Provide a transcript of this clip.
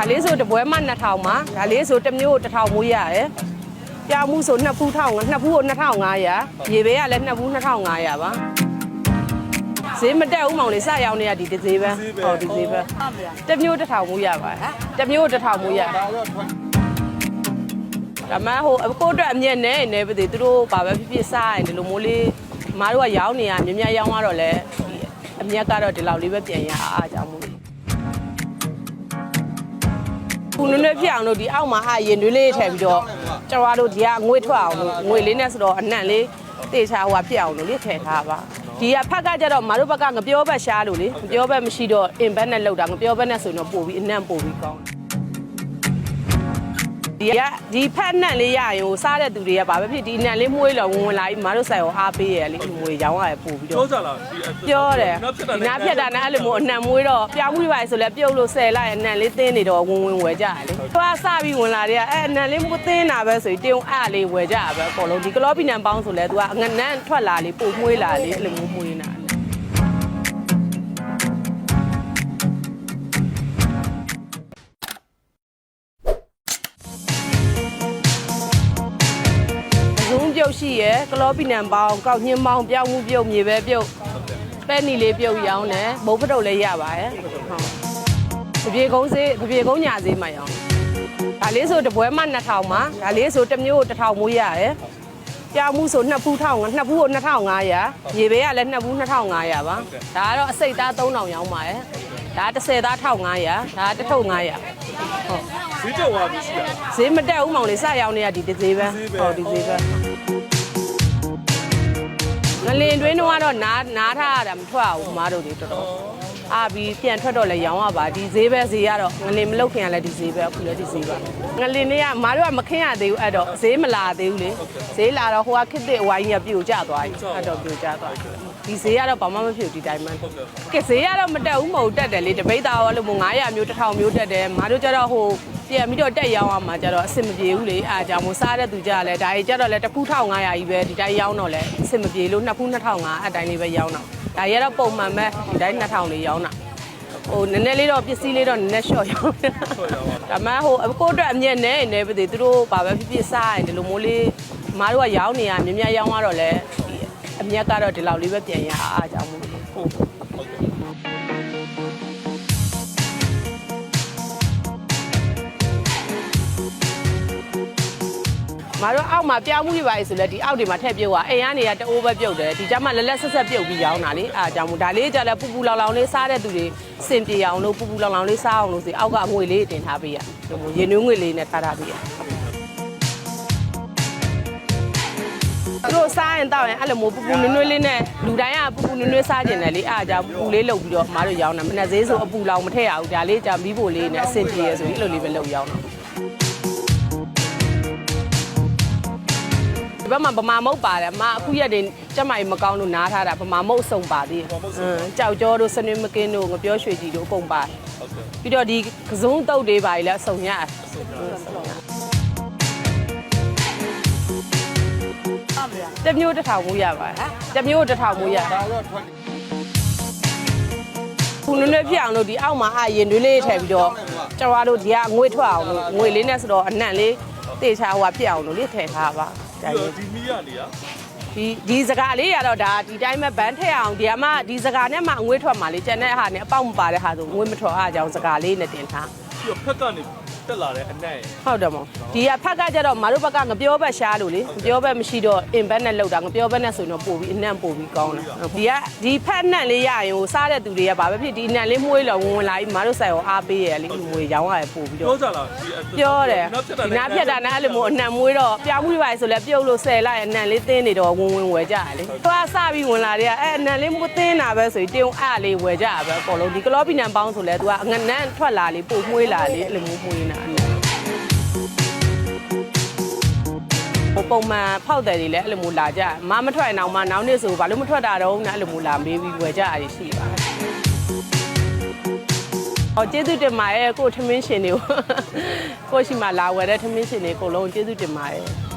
ဒါလေးဆိုတပွဲမှ2000ပါဒါလေးဆိုတစ်မျိုး1000မိုးရတယ်ပြောင်းမှုဆိုနှစ်ဖူး1000နှစ်ဖူးကို2500ရေဘေးကလည်းနှစ်ဖူး2500ပါဈေးမတက်ဦးမောင်လေးစရောင်းနေရဒီတစ်ဈေးပဲဟုတ်ဒီဈေးပဲတစ်မျိုး1000မိုးရပါတယ်တစ်မျိုး1000မိုးရဒါမှဟိုကိုယ့်အတွက်အမြင့်နဲ့နေပါသေးသူတို့ဘာပဲဖြစ်ဖြစ်စားရင်ဒီလိုမိုးလေးမတို့ကရောင်းနေရမြမြရောင်းရတော့လဲအမြတ်ကတော့ဒီလောက်လေးပဲပြန်ရအားအကြောင်းမို့ ခုနွနဲ့ဖြစ်အောင်လို့ဒီအောက်မှာအရင်တွေးလေးထည့်ပြီးတော့ကျမတို့ဒီကငွေထွက်အောင်လို့ငွေလေးနဲ့ဆိုတော့အနံ့လေးတေချာဟိုဖြစ်အောင်လို့လေးထည့်ထားပါဒီကဖက်ကကြတော့မတို့ဘက်ကငပြောဘက်ရှားလို့လေငပြောဘက်မရှိတော့အင်ဘက်နဲ့လောက်တာငပြောဘက်နဲ့ဆိုရင်တော့ပို့ပြီးအနံ့ပို့ပြီးကောင်း ဒီကဒီဖက်နံ့လေးရရင်ဟိုစားတဲ့သူတွေကဘာပဲဖြစ်ဒီနံ့လေးမွေးလောဝင်ဝင်လာပြီးမတို့ဆိုင်ကိုအားပေးရလေငွေရောင်းရတယ်ပို့ပြီးတော့ပြောကြလားဒီပြောတယ်ဒီနားဖြတ်တာနဲ့အဲ့လိုမျိုးအနှံမွေးတော့ပြောင်းမှုတွေပါဆိုလဲပြုတ်လို့ဆယ်လိုက်အနှံလေးတင်းနေတော့ဝင်ဝင်ဝယ်ကြရလေသွားစပြီးဝင်လာတဲ့အဲ့အနှံလေးမကိုတင်းတာပဲဆိုရင်တင်းအောင်အဲ့လေးဝယ်ကြရပဲအကုန်လုံးဒီကလောပီနံပေါင်းဆိုလဲသူကငနန်းထွက်လာလေပို့မွေးလာလေအဲ့လိုမျိုးမွေးနာဇုံ ပြုတ်ရှိရယ်ကလောပီနံပေါင်းကောက်ညင်းပေါင်းပြောင်းမှုပြုတ်မြေပဲပြုတ်ပဲနီလေးပြုတ်ရောင်းတယ်ဘုံဖတုတ်လည်းရပါရဲ့ဟုတ်တပြေကုန်းစေးတပြေကုန်းညာစေးမှရောင်းဒါလေးဆိုတပွဲမှ2000ပါဒါလေးဆိုတစ်မျိုး1000မိုးရတယ်ပြောင်းမှုဆိုနှစ်ဖူး1000နှစ်ဖူးကို2500ရေဘေးကလည်းနှစ်ဖူး2500ပါဒါကတော့အစိတ်သား3000ရောင်းပါရဲ့ဒါ30သား1500ဒါတစ်ထုပ်900ဟုတ်ဈေးကြော်သွားပြီရှိတာဈေးမတက်ဦးမောင်လေးစရောင်းနေရဒီတစ်ဈေးပဲဟုတ်ဒီဈေးပဲ ငလင်တွင်းတော့ကတော့နားနားထားရတာမထွက်ဘူးမားတို့တွေတော်တော်အာပြီးပြန်ထွက်တော့လဲရောင်းရပါဒီဈေးပဲဈေးရတော့ငလင်မလုတ်ခင်ကလည်းဒီဈေးပဲအခုလည်းဒီဈေးပဲငလင်တွေကမားတို့ကမခင်းရသေးဘူးအဲ့တော့ဈေးမလာသေးဘူးလေဈေးလာတော့ဟိုကခစ်တဲ့အဝိုင်းကြီးကပြိုကျသွားပြီအဲ့တော့ပြိုကျသွားပြီဒီဈေးကတော့ဘာမှမဖြစ်ဘူးဒီတိုင်းမှကဲဈေးကတော့မတက်ဘူးမဟုတ်တက်တယ်လေတပိတ်သားရောလို့900မျိုး1000မျိုးတက်တယ်မားတို့ကျတော့ဟို ပြန်ပြီးတော့တက်ရောင်းအောင်မှာကျတော့အဆင်မပြေဘူးလေအားကြောင့်မို့စားတဲ့သူကြလည်းဒါကြီးကျတော့လည်းတစ်ဖူး1500ကြီးပဲဒီတိုင်းရောင်းတော့လည်းအဆင်မပြေလို့နှစ်ဖူး2500အတိုင်းလေးပဲရောင်းတော့ဒါရတော့ပုံမှန်ပဲဒီတိုင်း2000လေးရောင်းတာဟိုနည်းနည်းလေးတော့ပစ္စည်းလေးတော့နည်းနည်းလျှော့ရောင်းဒါမှဟိုကိုယ့်အတွက်အမြင့်နဲ့နေပါသေးသူတို့ဘာပဲဖြစ်ဖြစ်စားရင်ဒီလိုမျိုးလေးမတို့ကရောင်းနေရမြမြရောင်းရတော့လည်းအမြတ်ကတော့ဒီလောက်လေးပဲပြန်ရအားကြောင့်မို့ ဟုတ်မတို့အောက်မှာပြောင်းမှုတွေပါလေဆိုလဲဒီအောက်တွေမှာထည့်ပြုတ်သွားအိမ်ကနေကတအိုးပဲပြုတ်တယ်ဒီကြမှာလက်လက်ဆက်ဆက်ပြုတ်ပြီးရောင်းတာလေအားကြောင့်မို့ဒါလေးကြလဲပူပူလောင်လောင်လေးစားတဲ့သူတွေစင်ပြေအောင်လို့ပူပူလောင်လောင်လေးစားအောင်လို့စီအောက်ကငွေလေးတင်ထားပေးရဟိုရေနွေးငွေလေးနဲ့ထားထားပေးရသူတို့စားရင်တောက်ရင်အဲ့လိုမျိုးပူပူနွေးနွေးလေးနဲ့လူတိုင်းကပူပူနွေးနွေးစားကျင်တယ်လေအားကြောင့်ပူလေးလုပ်ပြီးတော့မတို့ရောင်းတာမနဲ့ဈေးဆိုအပူလောင်မထည့်ရဘူးဒါလေးကြမီးဖို့လေးနဲ့အဆင်ပြေရဆိုပြီးအဲ့လိုလေးပဲလုပ်ရောင်းတာ ဘက်မှာဗမာမုတ်ပါတယ်အမအခုရက်တွေကျမကြီးမကောင်းလို့နားထားတာဗမာမုတ်စုံပါသေးတယ်အင်းကြောက်ကြောတို့စနွေးမကင်းတို့ငပြောရွှေကြီးတို့အကုန်ပါတယ်ဟုတ်ကဲ့ပြီးတော့ဒီကစုံတုတ်တွေပါလေအစုံရတမျိုးတစ်ထောင်မိုးရပါတယ်တမျိုးတစ်ထောင်မိုးရခုနွနဲ့ဖြစ်အောင်လို့ဒီအောက်မှာအရင်တွေးလေးထည့်ပြီးတော့ကျမတို့ဒီကငွေထွက်အောင်လို့ငွေလေးနဲ့ဆိုတော့အနံ့လေးတေချာဟိုဖြစ်အောင်လို့လေးထည့်ထားပါ ဒါပြီးကြီးတော့ဒီမီးရလေကဒီဒီစကားလေးရတော့ဒါဒီတိုင်းမဲ့ဘန်းထည့်အောင်ဒီကမှဒီစကားနဲ့မှအငွေးထွက်မှာလေကျန်တဲ့ဟာနဲ့အပေါက်မပါတဲ့ဟာဆိုငွေမထွက်အားကြောင့်စကားလေးနဲ့တင်ထားပြီးတော့ဖက်ကနေ တက်လာတဲ့အနက်ဟုတ်တယ်မို့ဒီကဖက်ကကြတော့မတို့ဘက်ကငပြောဘက်ရှားလို့လေငပြောဘက်မရှိတော့အင်ဘက်နဲ့လောက်တာငပြောဘက်နဲ့ဆိုရင်တော့ပို့ပြီးအနံ့ပို့ပြီးကောင်းတယ်ဒီကဒီဖက်နံ့လေးရရင်ဟိုစားတဲ့သူတွေကဘာပဲဖြစ်ဒီအနံ့လေးမွေးလောဝင်ဝင်လာပြီးမတို့ဆိုင်ကိုအားပေးရလေငွေရောင်းရတယ်ပို့ပြီးပြောတော့ကြလားဒီပြောတယ်ဒီနားဖြတ်တာနဲ့အဲ့လိုမျိုးအနှံမွေးတော့ပြောင်းမှုတွေပါလေဆိုလဲပြုတ်လို့ဆယ်လိုက်အနှံလေးတင်းနေတော့ဝင်ဝင်ဝယ်ကြရလေသွားစပြီးဝင်လာတဲ့အဲ့အနှံလေးမကိုတင်းတာပဲဆိုရင်တင်းအောင်အဲ့လေးဝယ်ကြရပဲအကုန်လုံးဒီကလောပီနံပေါင်းဆိုလဲသူကငနန်းထွက်လာလေပို့မွေးလာလေအဲ့လိုမျိုးမွေးနေတာအနှံဟိုပုံမှန်ဖောက်တယ်တွေလည်းအဲ့လိုမျိုးလာကြမမထွက်ရင်တော့မှနောက်နေ့ဆိုဘာလို့မထွက်တာတော့နဲ့အဲ့လိုမျိုးလာမေးပြီးဝယ်ကြရတယ်ရှိပါတယ်ဟောကျေးဇူးတင်ပါတယ်ကိုထမင်းရှင်တွေကိုကိုရှိမှလာဝယ်တဲ့ထမင်းရှင်တွေအကုန်လုံးကျေးဇူးတင်ပါတယ်